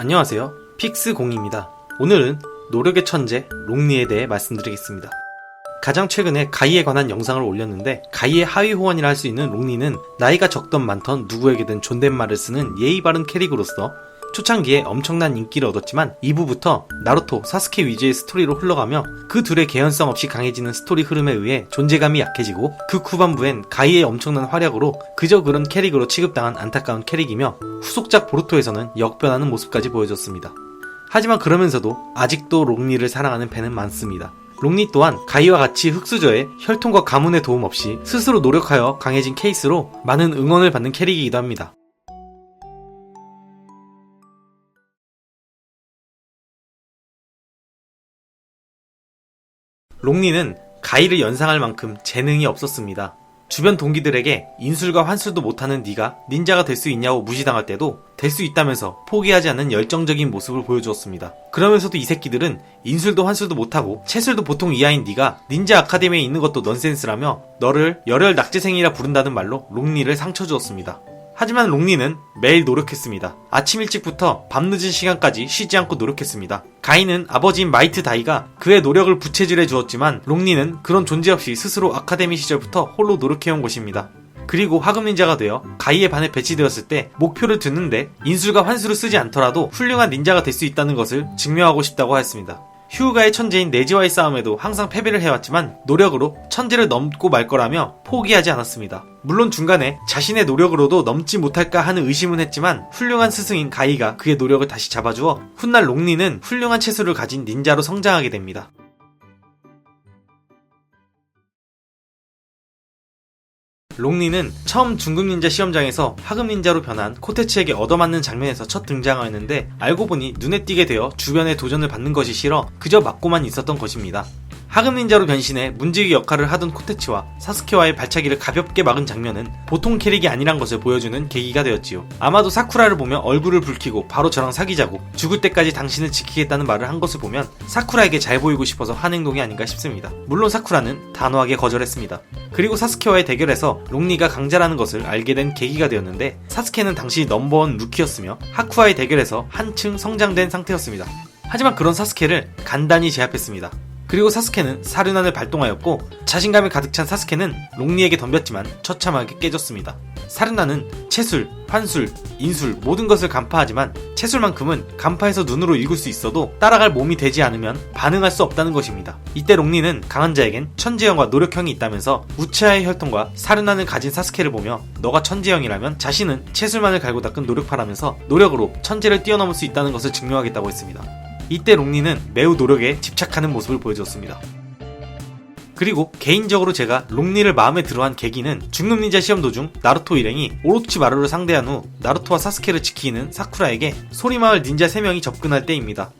안녕하세요. 픽스공입니다. 오늘은 노력의 천재 롱리에 대해 말씀드리겠습니다. 가장 최근에 가이에 관한 영상을 올렸는데 가이의 하위 호환이라 할 수 있는 롱리는 나이가 적던 많던 누구에게든 존댓말을 쓰는 예의 바른 캐릭으로서 초창기에 엄청난 인기를 얻었지만 2부부터 나루토, 사스케 위주의 스토리로 흘러가며 그 둘의 개연성 없이 강해지는 스토리 흐름에 의해 존재감이 약해지고 그 후반부엔 가이의 엄청난 활약으로 그저 그런 캐릭으로 취급당한 안타까운 캐릭이며 후속작 보루토에서는 역변하는 모습까지 보여줬습니다. 하지만 그러면서도 아직도 롱리를 사랑하는 팬은 많습니다. 롱리 또한 가이와 같이 흑수저의 혈통과 가문의 도움 없이 스스로 노력하여 강해진 케이스로 많은 응원을 받는 캐릭이기도 합니다. 롱리는 가이를 연상할 만큼 재능이 없었습니다. 주변 동기들에게 인술과 환술도 못하는 네가 닌자가 될 수 있냐고 무시당할 때도 될 수 있다면서 포기하지 않는 열정적인 모습을 보여주었습니다. 그러면서도 이 새끼들은 인술도 환술도 못하고 채술도 보통 이하인 네가 닌자 아카데미에 있는 것도 넌센스라며 너를 열혈 낙제생이라 부른다는 말로 롱리를 상처 주었습니다. 하지만 롱리는 매일 노력했습니다. 아침 일찍부터 밤늦은 시간까지 쉬지 않고 노력했습니다. 가인은 아버지인 마이트 다이가 그의 노력을 부채질해 주었지만 롱리는 그런 존재 없이 스스로 아카데미 시절부터 홀로 노력해온 것입니다. 그리고 화금 닌자가 되어 가이의 반에 배치되었을 때 목표를 듣는데 인술과 환술을 쓰지 않더라도 훌륭한 닌자가 될 수 있다는 것을 증명하고 싶다고 하였습니다. 휴가의 천재인 네지와의 싸움에도 항상 패배를 해왔지만 노력으로 천재를 넘고 말 거라며 포기하지 않았습니다. 물론 중간에 자신의 노력으로도 넘지 못할까 하는 의심은 했지만 훌륭한 스승인 가이가 그의 노력을 다시 잡아주어 훗날 롱리는 훌륭한 채술을 가진 닌자로 성장하게 됩니다. 롱리는 처음 중급 닌자 시험장에서 하급 닌자로 변한 코테츠에게 얻어맞는 장면에서 첫 등장하였는데 알고 보니 눈에 띄게 되어 주변의 도전을 받는 것이 싫어 그저 맞고만 있었던 것입니다. 하급 닌자로 변신해 문지기 역할을 하던 코테츠와 사스케와의 발차기를 가볍게 막은 장면은 보통 캐릭이 아니란 것을 보여주는 계기가 되었지요. 아마도 사쿠라를 보며 얼굴을 붉히고 바로 저랑 사귀자고 죽을 때까지 당신을 지키겠다는 말을 한 것을 보면 사쿠라에게 잘 보이고 싶어서 한 행동이 아닌가 싶습니다. 물론 사쿠라는 단호하게 거절했습니다. 그리고 사스케와의 대결에서 롱리가 강자라는 것을 알게 된 계기가 되었는데 사스케는 당시 넘버원 루키였으며 하쿠와의 대결에서 한층 성장된 상태였습니다. 하지만 그런 사스케를 간단히 제압했습니다. 그리고 사스케는 사륜안을 발동하였고 자신감에 가득 찬 사스케는 롱리에게 덤볐지만 처참하게 깨졌습니다. 사륜안은 채술, 환술, 인술 모든 것을 간파하지만 채술만큼은 간파해서 눈으로 읽을 수 있어도 따라갈 몸이 되지 않으면 반응할 수 없다는 것입니다. 이때 롱리는 강한 자에겐 천재형과 노력형이 있다면서 우체아의 혈통과 사륜안을 가진 사스케를 보며 너가 천재형이라면 자신은 채술만을 갈고 닦은 노력파라면서 노력으로 천재를 뛰어넘을 수 있다는 것을 증명하겠다고 했습니다. 이때 롱리는 매우 노력에 집착하는 모습을 보여줬습니다. 그리고 개인적으로 제가 롱리를 마음에 들어한 계기는 중급 닌자 시험 도중 나루토 일행이 오로치 마루를 상대한 후 나루토와 사스케를 지키는 사쿠라에게 소리마을 닌자 3명이 접근할 때입니다.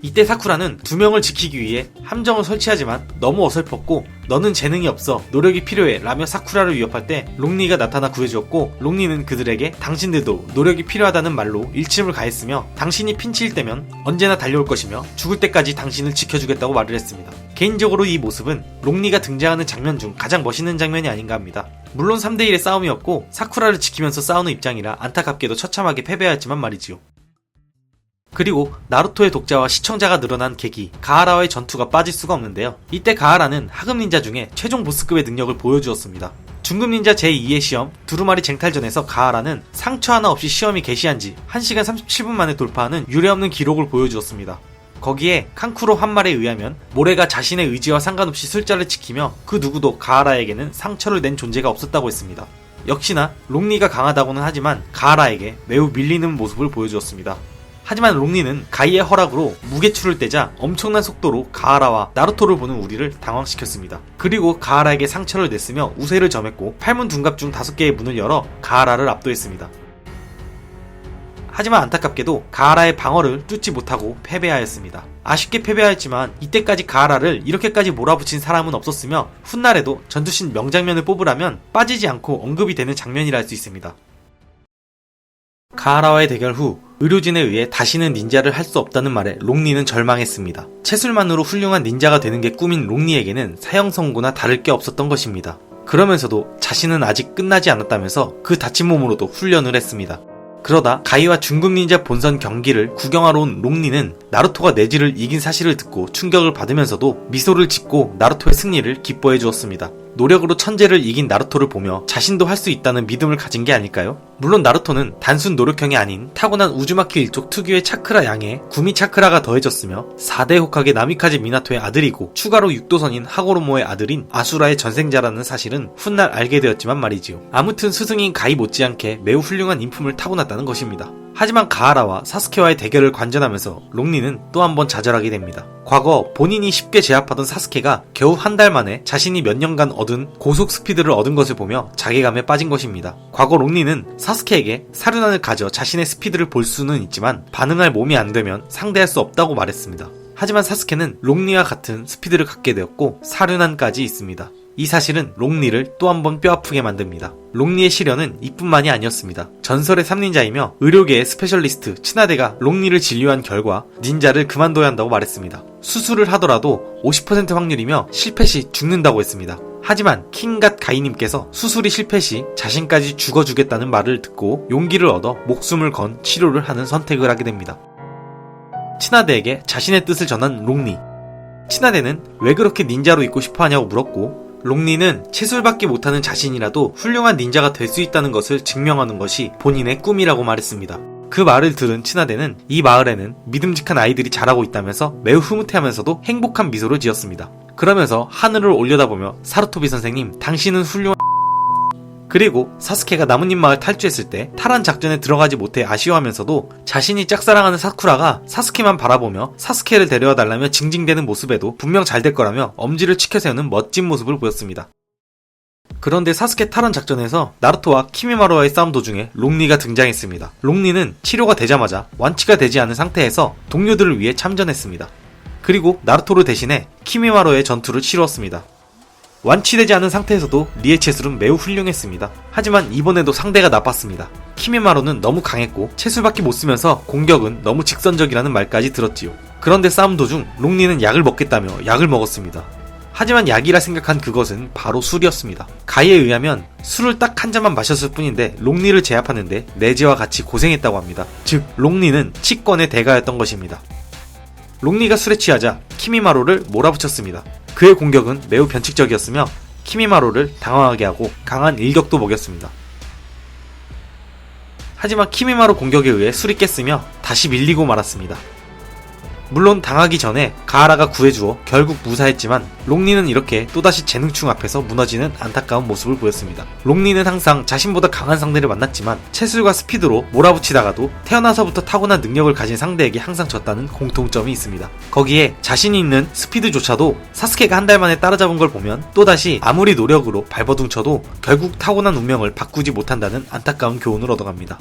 이때 사쿠라는 두 명을 지키기 위해 함정을 설치하지만 너무 어설펐고 너는 재능이 없어 노력이 필요해 라며 사쿠라를 위협할 때 롱리가 나타나 구해주었고 롱리는 그들에게 당신들도 노력이 필요하다는 말로 일침을 가했으며 당신이 핀치일 때면 언제나 달려올 것이며 죽을 때까지 당신을 지켜주겠다고 말을 했습니다. 개인적으로 이 모습은 롱리가 등장하는 장면 중 가장 멋있는 장면이 아닌가 합니다. 물론 3대1의 싸움이었고 사쿠라를 지키면서 싸우는 입장이라 안타깝게도 처참하게 패배하였지만 말이지요. 그리고 나루토의 독자와 시청자가 늘어난 계기 가하라와의 전투가 빠질 수가 없는데요. 이때 가하라는 하급 닌자 중에 최종 보스급의 능력을 보여주었습니다. 중급 닌자 제2의 시험 두루마리 쟁탈전에서 가하라는 상처 하나 없이 시험이 개시한 지 1시간 37분 만에 돌파하는 유례없는 기록을 보여주었습니다. 거기에 칸쿠로 한 말에 의하면 모래가 자신의 의지와 상관없이 술자를 지키며 그 누구도 가하라에게는 상처를 낸 존재가 없었다고 했습니다. 역시나 롱리가 강하다고는 하지만 가하라에게 매우 밀리는 모습을 보여주었습니다. 하지만 롱리는 가이의 허락으로 무게추를 떼자 엄청난 속도로 가하라와 나루토를 보는 우리를 당황시켰습니다. 그리고 가하라에게 상처를 냈으며 우세를 점했고 팔문 둔갑 중 다섯 개의 문을 열어 가하라를 압도했습니다. 하지만 안타깝게도 가하라의 방어를 뚫지 못하고 패배하였습니다. 아쉽게 패배하였지만 이때까지 가하라를 이렇게까지 몰아붙인 사람은 없었으며 훗날에도 전투신 명장면을 뽑으라면 빠지지 않고 언급이 되는 장면이라 할 수 있습니다. 가하라와의 대결 후 의료진에 의해 다시는 닌자를 할 수 없다는 말에 롱리는 절망했습니다. 채술만으로 훌륭한 닌자가 되는 게 꿈인 롱리에게는 사형 선고나 다를 게 없었던 것입니다. 그러면서도 자신은 아직 끝나지 않았다면서 그 다친 몸으로도 훈련을 했습니다. 그러다 가이와 중국 닌자 본선 경기를 구경하러 온 롱리는 나루토가 네지를 이긴 사실을 듣고 충격을 받으면서도 미소를 짓고 나루토의 승리를 기뻐해 주었습니다. 노력으로 천재를 이긴 나루토를 보며 자신도 할 수 있다는 믿음을 가진 게 아닐까요? 물론 나루토는 단순 노력형이 아닌 타고난 우즈마키 일족 특유의 차크라 양에 구미 차크라가 더해졌으며 4대 호카게 나미카제 미나토의 아들이고 추가로 육도선인 하고로모의 아들인 아수라의 전생자라는 사실은 훗날 알게 되었지만 말이지요. 아무튼 스승인 가이 못지않게 매우 훌륭한 인품을 타고났다는 것입니다. 하지만 가하라와 사스케와의 대결을 관전하면서 롱리는 또 한 번 좌절하게 됩니다. 과거 본인이 쉽게 제압하던 사스케가 겨우 한 달 만에 자신이 몇 년간 얻은 고속 스피드를 얻은 것을 보며 자괴감에 빠진 것입니다. 과거 롱리는 사스케에게 사륜안을 가져 자신의 스피드를 볼 수는 있지만 반응할 몸이 안 되면 상대할 수 없다고 말했습니다. 하지만 사스케는 롱리와 같은 스피드를 갖게 되었고 사륜안까지 있습니다. 이 사실은 롱리를 또 한 번 뼈아프게 만듭니다. 롱리의 시련은 이뿐만이 아니었습니다. 전설의 3닌자이며 의료계의 스페셜리스트 친하대가 롱리를 진료한 결과 닌자를 그만둬야 한다고 말했습니다. 수술을 하더라도 50% 확률이며 실패 시 죽는다고 했습니다. 하지만 킹갓 가이님께서 수술이 실패 시 자신까지 죽어주겠다는 말을 듣고 용기를 얻어 목숨을 건 치료를 하는 선택을 하게 됩니다. 친하대에게 자신의 뜻을 전한 롱리. 친하대는 왜 그렇게 닌자로 있고 싶어 하냐고 물었고, 롱리는 채술받기 못하는 자신이라도 훌륭한 닌자가 될 수 있다는 것을 증명하는 것이 본인의 꿈이라고 말했습니다. 그 말을 들은 친하대는 이 마을에는 믿음직한 아이들이 자라고 있다면서 매우 흐뭇해하면서도 행복한 미소를 지었습니다. 그러면서 하늘을 올려다보며 사루토비 선생님, 당신은 훌륭한 그리고 사스케가 나뭇잎 마을 탈주했을 때 탈환 작전에 들어가지 못해 아쉬워하면서도 자신이 짝사랑하는 사쿠라가 사스케만 바라보며 사스케를 데려와 달라며 징징대는 모습에도 분명 잘 될 거라며 엄지를 치켜세우는 멋진 모습을 보였습니다. 그런데 사스케 탈환 작전에서 나루토와 키미마루와의 싸움 도중에 롱리가 등장했습니다. 롱리는 치료가 되자마자 완치가 되지 않은 상태에서 동료들을 위해 참전했습니다. 그리고 나루토를 대신해 키미마루의 전투를 치루었습니다. 완치되지 않은 상태에서도 리의 체술은 매우 훌륭했습니다. 하지만 이번에도 상대가 나빴습니다. 키미마로는 너무 강했고 체술밖에 못 쓰면서 공격은 너무 직선적이라는 말까지 들었지요. 그런데 싸움 도중 롱리는 약을 먹겠다며 약을 먹었습니다. 하지만 약이라 생각한 그것은 바로 술이었습니다. 가이에 의하면 술을 딱 한 잔만 마셨을 뿐인데 롱리를 제압하는데 네지와 같이 고생했다고 합니다. 즉 롱리는 치권의 대가였던 것입니다. 롱리가 술에 취하자 키미마로를 몰아붙였습니다. 그의 공격은 매우 변칙적이었으며 키미마로를 당황하게 하고 강한 일격도 먹였습니다. 하지만 키미마로 공격에 의해 술이 깼으며 다시 밀리고 말았습니다. 물론 당하기 전에 가하라가 구해주어 결국 무사했지만 롱리는 이렇게 또다시 재능충 앞에서 무너지는 안타까운 모습을 보였습니다. 롱리는 항상 자신보다 강한 상대를 만났지만 체술과 스피드로 몰아붙이다가도 태어나서부터 타고난 능력을 가진 상대에게 항상 졌다는 공통점이 있습니다. 거기에 자신이 있는 스피드조차도 사스케가 한 달 만에 따라잡은 걸 보면 또다시 아무리 노력으로 발버둥 쳐도 결국 타고난 운명을 바꾸지 못한다는 안타까운 교훈을 얻어갑니다.